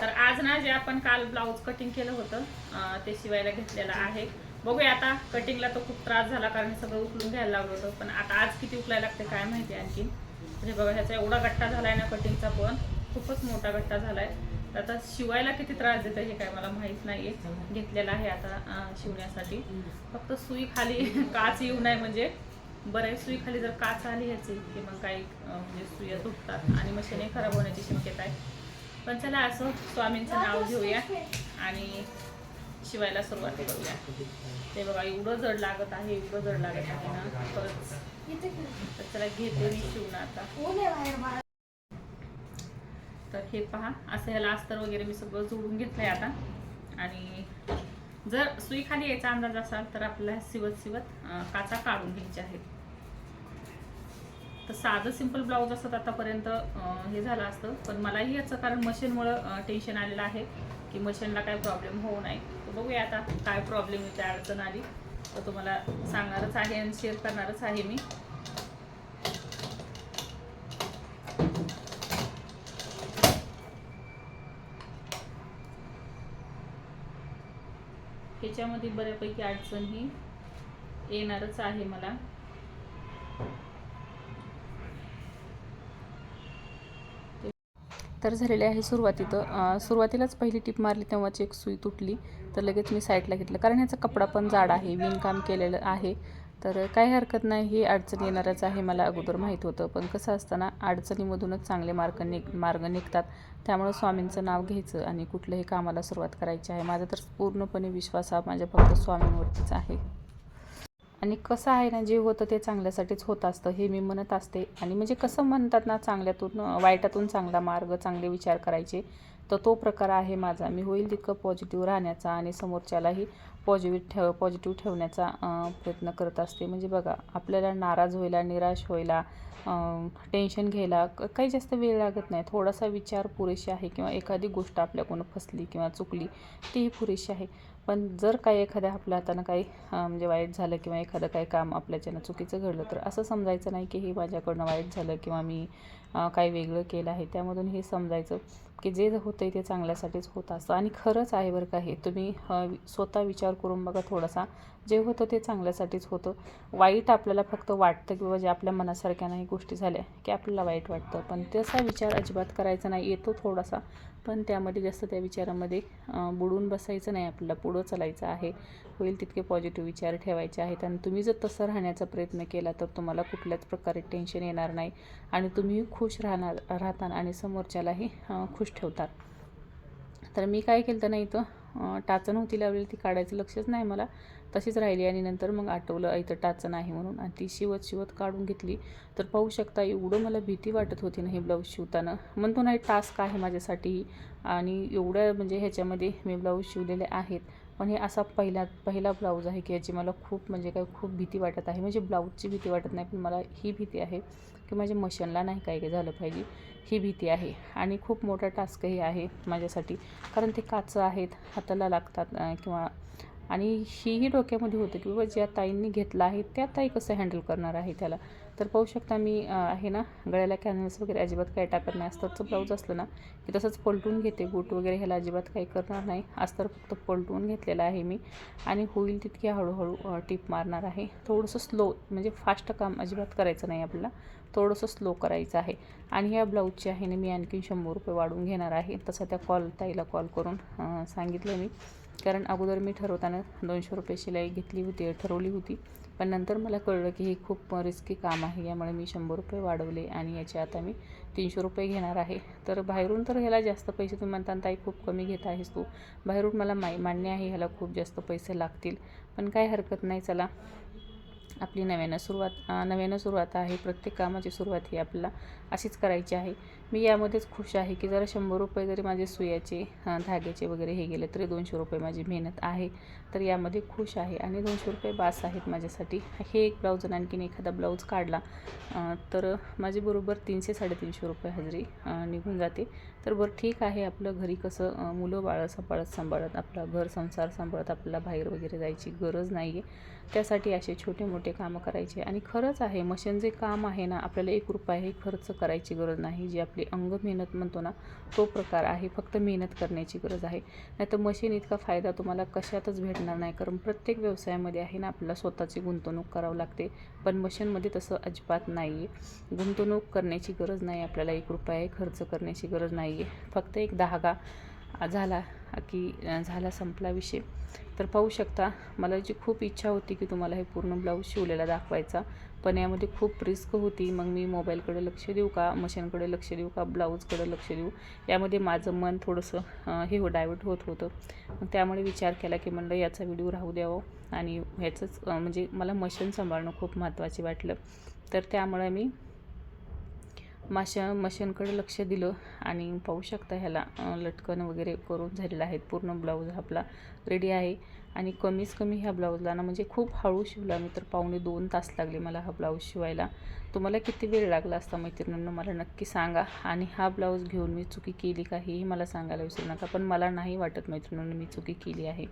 तर आज ना जे आपण काल ब्लाऊज कटिंग केलं होतं ते शिवायला घेतलेलं आहे. बघूया आता कटिंगला तर खूप त्रास झाला कारण सगळं उकलून घ्यायला लागलं होतं. पण आता आज किती उकलायला लागते काय माहिती आणखी म्हणजे बघा ह्याचा एवढा गट्टा झालाय ना कटिंगचा पण खूपच मोठा गट्टा झालाय. तर आता शिवायला किती त्रास देतं हे काय मला माहीत नाहीये. घेतलेला आहे आता शिवण्यासाठी. फक्त सुई खाली काच येऊ नये म्हणजे. बरं सुई खाली जर काच आली ह्याची की मग काही म्हणजे सुया तुटतात आणि मशीनही खराब होण्याची शक्यता आहे. पण चला असं स्वामींचं नाव घेऊया आणि शिवायला सुरुवात करूया. ते बघा एवढं जड लागत आहे एवढं जड लागत आहे ना परत तर चला घेते मी शिवणं आता. तर हे पहा असं ह्याला अस्तर वगैरे मी सगळं जोडून घेतलंय आता. आणि जर सुई खाली यायचा अंदाज असाल तर आपल्याला सिवत सिवत काचा काढून घ्यायच्या आहेत. तर साधं सिंपल ब्लाऊज असत आतापर्यंत हे झालं असतं. पण मलाही याचं कारण मशीनमुळं टेन्शन आलेलं आहे की मशीनला काय प्रॉब्लेम होऊ नये. तर बघूया आता काय प्रॉब्लेम येते अडचण आली. तर तुम्हाला सांगणारच आहे आणि शेअर करणारच आहे मी. ह्याच्यामध्ये बऱ्यापैकी अडचण ही येणारच आहे मला. तर झालेले आहे सुरुवातीतं. सुरुवातीलाच पहिली टिप मारली तेव्हाची एक सुई तुटली. तर लगेच मी साईडला घेतलं. कारण ह्याचा कपडा पण जाड आहे विणकाम केलेलं आहे. तर काय हरकत नाही ही अडचण येणारच आहे मला अगोदर माहीत होतं. पण कसं असताना अडचणीमधूनच चांगले मार्ग निघ मार्ग निघतात. त्यामुळं स्वामींचं नाव घ्यायचं आणि कुठल्याही कामाला सुरुवात करायची आहे. माझा तर पूर्णपणे विश्वास हा माझ्या फक्त स्वामींवरतीच आहे. आणि कसं आहे ना जे होतं ते चांगल्यासाठीच होत असतं हे मी म्हणत असते. आणि म्हणजे कसं म्हणतात ना चांगल्यातून वाईटातून चांगला मार्ग चांगले विचार करायचे तर तो प्रकार आहे माझा. मी होईल तितकं पॉझिटिव्ह राहण्याचा आणि समोरच्यालाही पॉझिटिव्ह ठेव पॉझिटिव्ह ठेवण्याचा प्रयत्न करत असते. म्हणजे बघा आपल्याला नाराज व्हायला निराश व्हायला टेन्शन घ्यायला काही जास्त वेळ लागत नाही. थोडासा विचार पुरेशी आहे किंवा एखादी गोष्ट आपल्याकडून फसली किंवा चुकली तीही पुरेशी आहे. पण जर काही एखाद्या आपल्या हातानं काही म्हणजे वाईट झालं किंवा एखादं काही काम आपल्याच्यानं चुकीचं घडलं तर असं समजायचं नाही की हे माझ्याकडनं वाईट झालं किंवा मी काही वेगळं केलं आहे. त्यामधून हे समजायचं की जे होतं आहे ते चांगल्यासाठीच होत असतं. आणि खरंच आहे बरं का हे. तुम्ही स्वतः विचार करून बघा थोडासा. जे होतं ते चांगल्यासाठीच होतं. वाईट आपल्याला फक्त वाटतं किंवा जे आपल्या मनासारख्या नाही गोष्टी झाल्या की आपल्याला वाईट वाटतं. पण तसा विचार अजिबात करायचा नाही. येतो थोडासा पण त्यामध्ये जास्त त्या विचारामध्ये बुडून बसायचं नाही. आपल्याला पुढं चालायचं आहे. होईल तितके पॉझिटिव्ह विचार ठेवायचे आहेत. आणि तुम्ही जर तसं राहण्याचा प्रयत्न केला तर तुम्हाला कुठल्याच प्रकारे टेन्शन येणार नाही. आणि तुम्ही खुश राहणार राहता आणि समोरच्यालाही खुश ठेवतात तर मी काय केलं तर नाही तर टाचण होती लावलेली ती काढायचं लक्षच नाही मला. तशीच राहिली आणि नंतर मग आठवलं इथं टाचन आहे म्हणून. आणि ती शिवत शिवत काढून घेतली. तर पाहू शकता एवढं मला भीती वाटत होती ना हे ब्लाऊज शिवताना. म्हणतो नाही टास्क आहे माझ्यासाठी. आणि एवढ्या म्हणजे ह्याच्यामध्ये मी ब्लाऊज शिवलेले आहेत. पण हे असा पहिला पहिला ब्लाऊज आहे की याची मला खूप म्हणजे काय खूप भीती वाटत आहे. म्हणजे ब्लाऊजची भीती वाटत नाही पण मला ही भीती आहे की माझ्या मशीनला नाही काय काय झालं पाहिजे ही भीती आहे. आणि खूप मोठा टास्कही आहे माझ्यासाठी. कारण ते काचं आहेत हाताला लागतात किंवा आणि हीही डोक्यामध्ये होतं की बाबा ज्या ताईंनी घेतला आहे त्या ताई कसं हँडल करणार आहे त्याला. तर पाहू शकता मी आहे ना गळ्याला कॅनल्स वगैरे अजिबात काही टाकत नाही. अस्तरचं ब्लाऊज असलं ना की तसंच पलटून घेते. बूट वगैरे ह्याला अजिबात काही करणार नाही. अस्तर फक्त पलटून घेतलेला आहे मी. आणि होईल तितकी हळूहळू टीप मारणार आहे. थोडंसं स्लो म्हणजे फास्ट काम अजिबात करायचं नाही आपल्याला. थोडंसं स्लो करायचं आहे. आणि या ब्लाऊजची आहे ना मी आणखी शंभर रुपये वाढवून घेणार आहे. तसं त्या कॉल ताईला कॉल करून सांगितलं मी. कारण अगोदर मी ठरवताना दोनशे रुपये शिलाई घेतली होती ठरवली होती. पण नंतर मला कळलं की हे खूप रिस्की काम आहे. यामुळे मी शंभर रुपये वाढवले आणि याचे आता मी तीनशे रुपये घेणार आहे. तर बाहेरून तर ह्याला जास्त पैसे तुम्ही म्हणता ताई खूप कमी घेत आहेस तू. बाहेरून मला माय मान्य आहे ह्याला खूप जास्त पैसे लागतील. पण काय हरकत नाही चला. आपली नव्यानं सुरुवात नव्यानं सुरुवात आहे. प्रत्येक कामाची सुरुवात ही आपल्याला अशीच करायची आहे. मी यामध्येच खुश आहे की जरा शंभर रुपये जरी माझे सुयाचे धाग्याचे वगैरे हे गेले तरी दोनशे रुपये माझी मेहनत आहे. तर यामध्ये खुश आहे आणि दोनशे रुपये बास आहेत माझ्यासाठी. हे एक ब्लाऊज आणि आणखीन एखादा ब्लाऊज काढला तर माझी बरोबर तीनशे साडेतीनशे रुपये हजेरी निघून जाते. तर बरं ठीक आहे आपलं घरी कसं मुलं बाळं सांभाळत सांभाळत आपला घर संसार सांभाळत आपल्याला बाहेर वगैरे जायची गरज नाही आहे त्यासाठी असे छोटे मोठे कामं करायचे. आणि खरंच आहे मशीन जे काम आहे ना आपल्याला एक रुपयाही खर्च करायची गरज नाही जी आपली आपली अंग मेहनत म्हणतो ना तो प्रकार आहे. फक्त मेहनत करण्याची गरज आहे. नाही तर मशीन इतका फायदा तुम्हाला कशातच भेटणार नाही. कारण प्रत्येक व्यवसायामध्ये आहे ना आपल्याला स्वतःची गुंतवणूक करावं लागते. पण मशीनमध्ये तसं अजिबात नाही आहे गुंतवणूक करण्याची गरज नाही. आपल्याला एक रुपया खर्च करण्याची गरज नाही आहे फक्त एक धागा झाला की झाला संपला विषय. तर पाहू शकता मला जी खूप इच्छा होती की तुम्हाला हे पूर्ण ब्लाऊज शिवलेला दाखवायचा. पण यामध्ये खूप रिस्क होती. मग मी मोबाईलकडे लक्ष देऊ का? मशीनकडे लक्ष देऊ का? ब्लाऊजकडे लक्ष देऊ? यामध्ये माझं मन थोडंसं हे हो डायवर्ट होत होतं. मग त्यामुळे विचार केला की म्हणलं याचा व्हिडिओ राहू द्यावं. आणि ह्याचंच म्हणजे मला मशीन सांभाळणं खूप महत्त्वाचे वाटलं. तर त्यामुळे मी माशा मशीनकडे लक्ष दिलं. आणि पाहू शकता ह्याला लटकन वगैरे करून झालेलं आहेत पूर्ण ब्लाऊज आपला रेडी आहे. आणि कमीच कमी ह्या ब्लाऊजला ना म्हणजे खूप हळू शिवला मी तर पावणे दोन तास लागले मला हा ब्लाऊज शिवायला. तुम्हाला किती वेळ लागला असता मैत्रिणींना मला नक्की सांगा. आणि हा ब्लाऊज घेऊन मी चुकी केली का हेही मला सांगायला विसरू नका. पण मला नाही वाटत मैत्रिणींना मी चुकी केली आहे.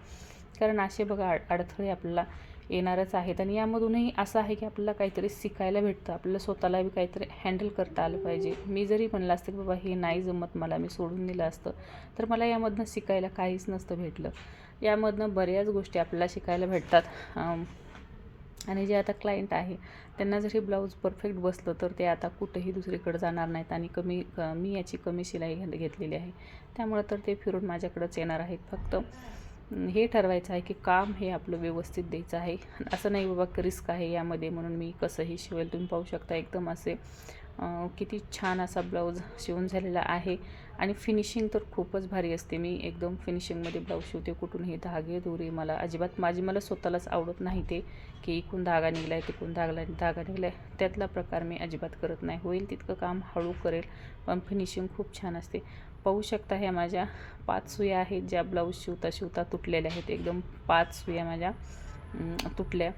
कारण असे बघा अड अडथळे आपल्याला येणारच आहेत. आणि यामधूनही असं आहे की आपल्याला काहीतरी शिकायला भेटतं. आपल्याला स्वतःला बी काहीतरी हँडल करता आलं पाहिजे. मी जरी म्हणलं असतं की बाबा हे नाही जमत मला मी सोडून दिलं असतं. तर मला यामधनं शिकायला काहीच नसतं भेटलं. यामधनं बऱ्याच गोष्टी आपल्याला शिकायला भेटतात. आणि जे आता क्लायंट आहे त्यांना जर हे ब्लाऊज परफेक्ट बसलं तर ते आता कुठंही दुसरीकडे जाणार नाहीत आणि कमी क मी याची कमी शिलाई घेतलेली आहे. त्यामुळं तर ते फिरून माझ्याकडंच येणार आहेत फक्त. हे ठरवायचं आहे की काम हे आपलं व्यवस्थित द्यायचं आहे. असं नाही बाबा रिस्क आहे यामध्ये म्हणून मी कसंही शिवेल तुम्ही पाहू शकता एकदम असे किती छान असा ब्लाऊज शिवून झालेला आहे. आणि फिनिशिंग तर खूपच भारी असते. मी एकदम फिनिशिंगमध्ये ब्लाऊज शिवते कुठूनही धागे दोरे मला. अजिबात माझी मला स्वतःलाच आवडत नाही ते की इकून धागा निघला आहे तिकून धागला धागा निघला आहे त्यातला प्रकार मी अजिबात करत नाही. होईल तितकं काम हळू करेल पण फिनिशिंग खूप छान असते. पाहू शकता ह्या माझ्या पाच सुया आहेत ज्या ब्लाऊज शिवता शिवता तुटलेल्या आहेत. एकदम पाच सुया माझ्या तुटल्या.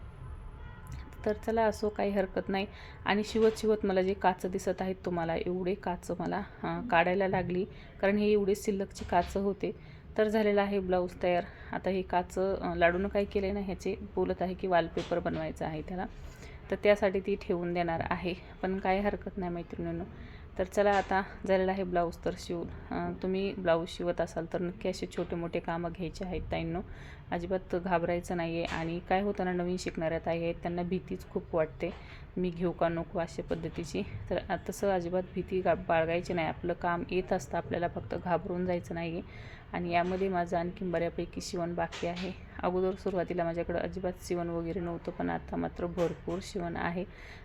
तर चला असो काही हरकत नाही. आणि शिवत शिवत मला जे काचं दिसत आहेत तुम्हाला एवढे काचं मला काढायला लागली. कारण हे एवढे शिल्लकचे काचं होते. तर झालेलं आहे ब्लाऊज तयार. आता हे काचं लाडूनं काही केले ना ह्याचे बोलत आहे की वॉलपेपर बनवायचा आहे त्याला. तर त्यासाठी ती ठेवून देणार आहे. पण काही हरकत नाही मैत्रिणींनो. तर चला आता झालेलं आहे ब्लाऊज तर शिवून. तुम्ही ब्लाऊज शिवत असाल तर नक्की असे छोटे मोठे कामं घ्यायचे आहेत ताईंनो. अजिबात घाबरायचं नाही आहे आणि काय होतं ना नवीन शिकणाऱ्या ताई आहेत त्यांना भीतीच खूप वाटते. मी घेऊ का नको अशा पद्धतीची. तर तसं अजिबात भीती गा बाळगायची नाही. आपलं काम येत असतं आपल्याला फक्त घाबरून जायचं नाही आहे आणि यामध्ये माझं आणखीन बऱ्यापैकी शिवण बाकी आहे. अगोदर सुरुवातीला माझ्याकडं अजिबात शिवण वगैरे नव्हतं पण आता मात्र भरपूर शिवण आहे.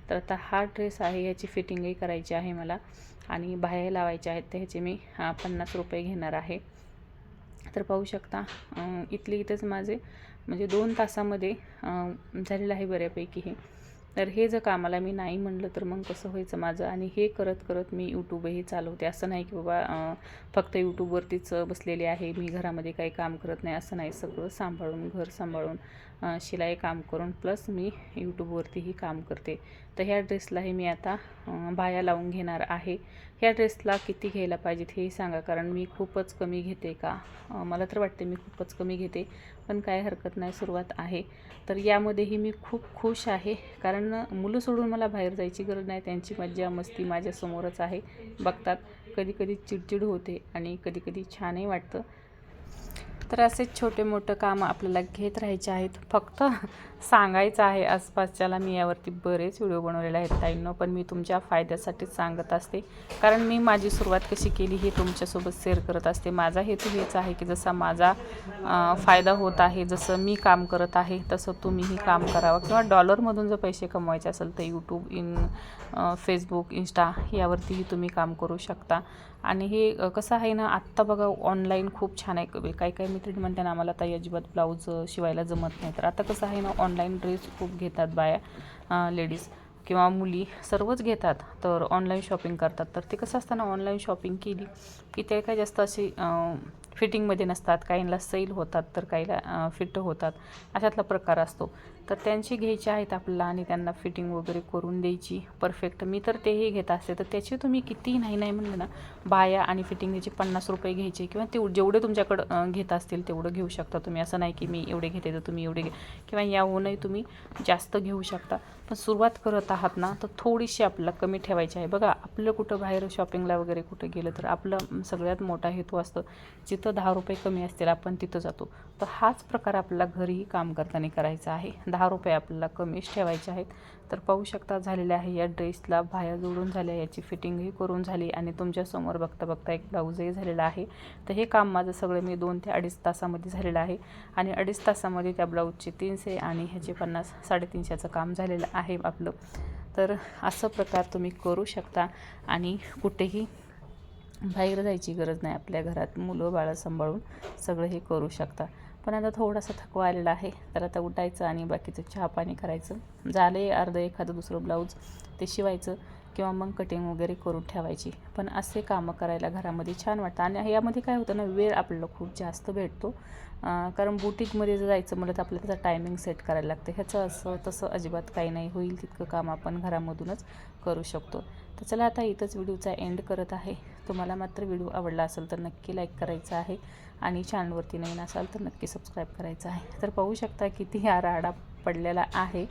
तर आता हा ड्रेस आहे याची फिटिंगही करायची आहे मला आणि बाह्या लावायच्या आहेत तर ह्याचे मी पन्नास रुपये घेणार आहे. तर पाहू शकता इथले इथंच माझे म्हणजे दोन तासामध्ये झालेलं आहे बऱ्यापैकी हे. तर हे जर कामाला मी नाही म्हणलं तर मग कसं व्हायचं माझं? आणि हे करत करत मी यूट्यूबही चालवते. असं नाही की बाबा फक्त यूट्यूबवरतीच बसलेली आहे मी घरामध्ये काही काम करत नाही असं नाही. सगळं सांभाळून घर सांभाळून. शिलाई काम करून प्लस मी यूट्यूबवरतीही काम करते. तर ह्या ड्रेसलाही मी आता बाया लावून घेणार आहे. ह्या ड्रेसला किती घ्यायला पाहिजेत हेही सांगा कारण मी खूपच कमी घेते का? मला तर वाटते मी खूपच कमी घेते पण काय हरकत नाही सुरुवात आहे. तर यामध्येही मी खूप खुश आहे कारण मुलं सोडून मला बाहेर जायची गरज नाही त्यांची मज्जा मस्ती माझ्यासमोरच आहे. बघतात कधीकधी चिडचिड होते आणि कधीकधी छानही वाटतं. तर असे छोटे मोठं काम आपल्याला घेत राहायचे आहेत फक्त सांगायचं आहे आसपासच्याला. मी यावरती बरेच व्हिडिओ बनवलेले आहेत ताईंनो पण मी तुमच्या फायद्यासाठीच सांगत असते. कारण मी माझी सुरुवात कशी केली हे तुमच्यासोबत शेअर करत असते. माझा हेतू हेच आहे की जसा माझा फायदा होत आहे जसं मी काम करत आहे तसं तुम्हीही काम करावं. किंवा डॉलरमधून जर पैसे कमवायचे असेल तर यूट्यूब इन फेसबुक इंस्टा यावरतीही तुम्ही काम करू शकता. आणि हे कसं आहे ना आत्ता बघा ऑनलाईन खूप छान आहे. काही काही मैत्रिणी म्हणते ना आम्हाला ताई अजिबात ब्लाऊज शिवायला जमत नाही. तर आता कसं आहे ना ऑन ऑनलाईन ड्रेस खूप घेतात बाया लेडीज किंवा मुली सर्वच घेतात तर ऑनलाईन शॉपिंग करतात. तर ते कसं असताना ऑनलाईन शॉपिंग केली की ते काय जास्त अशी फिटिंगमध्ये नसतात काहींना सैल होतात तर काहीला फिट होतात. अशातला प्रकार असतो. तर त्यांची घ्यायची आहेत आपल्याला आणि त्यांना फिटिंग वगैरे करून द्यायची. परफेक्ट. मी तर तेही घेत असते. तर त्याचे तुम्ही कितीही नाही नाही म्हणलं ना बाया आणि फिटिंगचे पन्नास रुपये घ्यायचे किंवा ते जेवढे तुमच्याकडं घेत असतील तेवढं घेऊ शकता तुम्ही. असं नाही की मी एवढे घेते तर तुम्ही एवढे घे किंवा याहूनही तुम्ही जास्त घेऊ शकता. पण सुरुवात करत आहात ना तर थोडीशी आपल्याला कमी ठेवायची आहे. बघा आपलं कुठं बाहेर शॉपिंगला वगैरे कुठं गेलं तर आपलं सगळ्यात मोठा हेतू असतो जिथं दहा रुपये कमी असतील आपण तिथं जातो. तर हाच प्रकार आपल्याला घरीही काम करताना करायचा आहे. दहा रुपये आपल्याला कमीच ठेवायचे आहेत. तर पाहू शकता झालेले आहे या ड्रेसला बाया जोडून झाल्या याची फिटिंगही करून झाली आणि तुमच्यासमोर बघता बघता एक ब्लाऊजही झालेला आहे. तर हे काम माझं सगळं मी दोन ते अडीच तासामध्ये झालेलं आहे आणि अडीच तासामध्ये त्या ब्लाऊजचे तीनशे आणि ह्याचे पन्नास साडेतीनशेचं काम झालेलं आहे आपलं. तर असं प्रकार तुम्ही करू शकता आणि कुठेही बाहेर जायची गरज नाही आपल्या घरात. मुलं बाळं सांभाळून सगळं हे करू शकता. पण आता थोडासा थकवा आलेला आहे. तर आता उठायचं आणि बाकीचं चहा पाणी करायचं. झालं आहे अर्धं एखादं दुसरं ब्लाऊज. ते शिवायचं किंवा मग कटिंग वगैरे करून ठेवायची. पण असे कामं करायला घरामध्ये छान वाटतं. आणि यामध्ये काय होतं ना वेळ आपल्याला खूप जास्त भेटतो. कारण बुटीकमध्ये जर जायचं म्हटलं तर आपल्याला त्याचा टायमिंग सेट करायला लागतं. ह्याचं असं तसं अजिबात काही नाही. होईल तितकं काम आपण घरामधूनच करू शकतो. तर चला आता इथंच व्हिडिओचा एंड करत आहे. तुम्हाला मात्र व्हिडिओ आवडला असेल तर नक्की लाईक करायचा आहे आणि चॅनलवरती नवीन असाल तर नक्की सबस्क्राईब करायचं आहे. तर पाहू शकता किती हा राडा पडलेला आहे.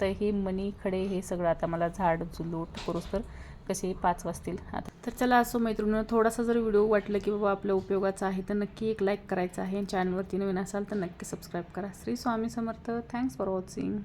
तर हे मनी खडे हे सगळं आता मला झाड जुलूट करूस तर कसे पाच वाजतील? आता तर चला असो मैत्रिणीनं थोडासा जर व्हिडिओ वाटलं की बाबा आपल्या उपयोगाचा आहे तर नक्की एक लाईक करायचा आहे चॅनलवरती नवीन असाल तर नक्की सबस्क्राईब करा. Shri Swami Samarth. Thanks for watching